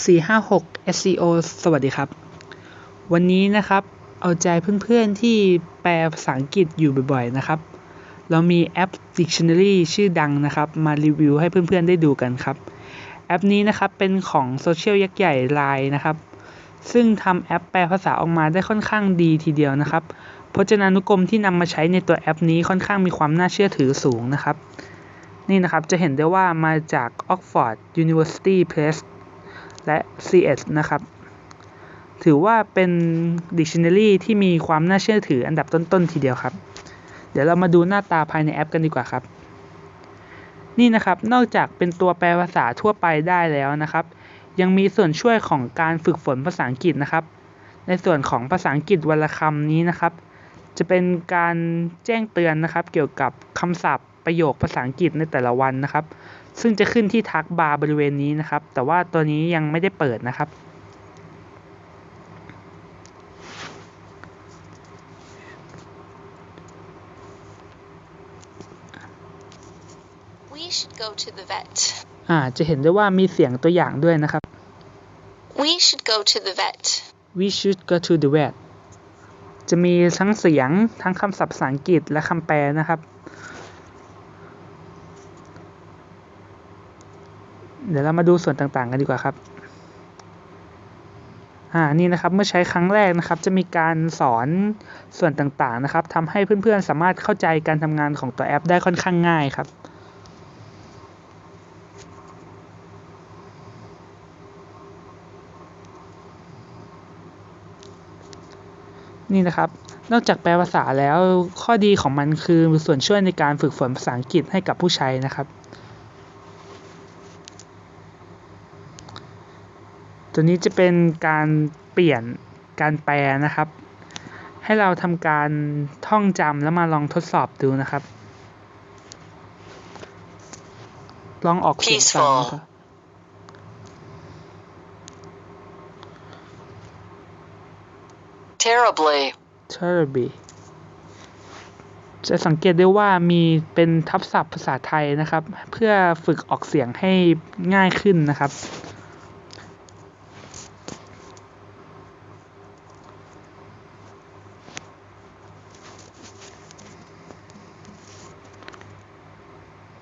456 SEO สวัสดีครับ วันนี้นะครับเอาใจเพื่อนๆที่แปลภาษาอังกฤษอยู่บ่อยๆนะครับ เรามีแอป Dictionary ชื่อดังนะครับ มารีวิวให้เพื่อนๆได้ดูกันครับ แอปนี้นะครับเป็นของโซเชียลยักษ์ใหญ่ Line นะครับ ซึ่งทำแอปแปลภาษาออกมาได้ค่อนข้างดีทีเดียวนะครับพจนานุกรมที่นำมาใช้ในตัวแอปนี้ค่อนข้างมีความน่าเชื่อถือสูงนะครับ นี่นะครับจะเห็นได้ว่ามาจาก Oxford University Press และ CS นะครับ ถือว่าเป็น Dictionary ที่มีความน่าเชื่อถืออันดับต้น ๆ ทีเดียวครับ เดี๋ยวเรามาดูหน้าตาภายในแอปกันดีกว่าครับ นี่นะครับ นอกจากเป็นตัวแปลภาษาทั่วไปได้แล้วนะครับ ยังมีส่วนช่วยของการฝึกฝนภาษาอังกฤษนะครับ ในส่วนของภาษาอังกฤษวลคำนี้นะครับ จะเป็นการแจ้งเตือนนะครับ เกี่ยวกับคำศัพท์ประโยคภาษาอังกฤษในแต่ละวันนะครับ ซึ่งจะขึ้นที่ทักบาร์บริเวณนี้นะครับ แต่ว่าตัวนี้ยังไม่ได้เปิดนะครับ We should go to the vet. อ่าจะเห็นได้ว่ามีเสียงตัวอย่างด้วยนะครับ We should go to the vet. we should go to the vet จะมีทั้งเสียงทั้งคำศัพท์ภาษาอังกฤษและคำแปลนะครับ เดี๋ยวเรามาดูส่วนต่างๆกันดีกว่าครับอ่านี่นะครับเมื่อใช้ครั้งแรกนะครับ จะมีการสอนส่วนต่างๆนะครับทำให้เพื่อนๆสามารถเข้าใจการทำงานของตัวแอปได้ค่อนข้างง่ายครับนี่นะครับ นอกจากแปลภาษาแล้วข้อดีของมันคือส่วนช่วยในการฝึกฝนภาษาอังกฤษให้กับผู้ใช้นะครับ ตัวนี้จะเป็นการเปลี่ยนการแปลนะครับ ให้เราทำการท่องจำแล้วมาลองทดสอบดูนะครับ ลองออกเสียงตามนะครับ Terribly. terribly จะสังเกตได้ว่ามีเป็นทับศัพท์ภาษาไทยนะครับ เพื่อฝึกออกเสียงให้ง่ายขึ้นนะครับ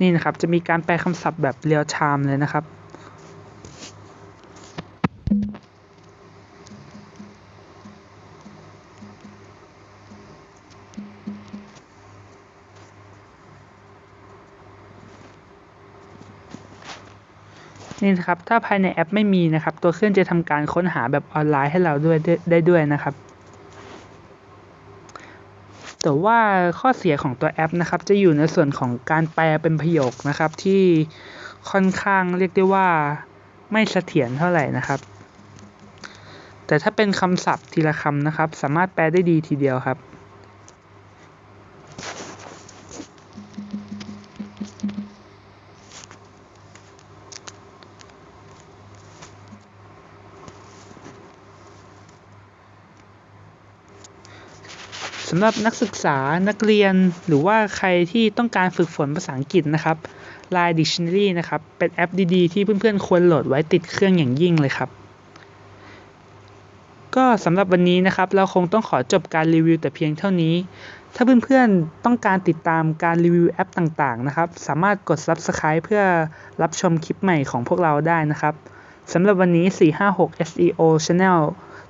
นี่นะครับ จะมีการแปลคำศัพท์แบบเรียลไทม์เลยนะครับ นี่นะครับ ถ้าภายในแอปไม่มีนะครับ ตัวเครื่องจะทำการค้นหาแบบออนไลน์ให้เราด้วยได้ได้ด้วยนะครับ แต่ว่าข้อเสียของตัวแอปนะครับ จะอยู่ในส่วนของการแปลเป็นประโยคนะครับ ที่ค่อนข้างเรียกได้ว่าไม่เสถียรเท่าไหร่นะครับ แต่ถ้าเป็นคำศัพท์ทีละคำนะครับ สามารถแปลได้ดีทีเดียวครับ สำหรับนักศึกษานักเรียนหรือว่าใครที่ต้องการฝึกฝนภาษาอังกฤษนะครับ Line Dictionary นะครับ เป็นแอปดีๆ ที่เพื่อนๆ ควรโหลดไว้ติดเครื่องอย่างยิ่งเลยครับ ก็สำหรับวันนี้นะครับ เราคงต้องขอจบการรีวิวแต่เพียงเท่านี้ ถ้าเพื่อนๆ ต้องการติดตามการรีวิวแอปต่างๆ นะครับ สามารถกด Subscribe เพื่อรับชมคลิปใหม่ของพวกเราได้นะครับสำหรับวันนี้ 456 SEO Channel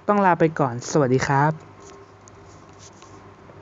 ต้องลาไปก่อน สวัสดีครับ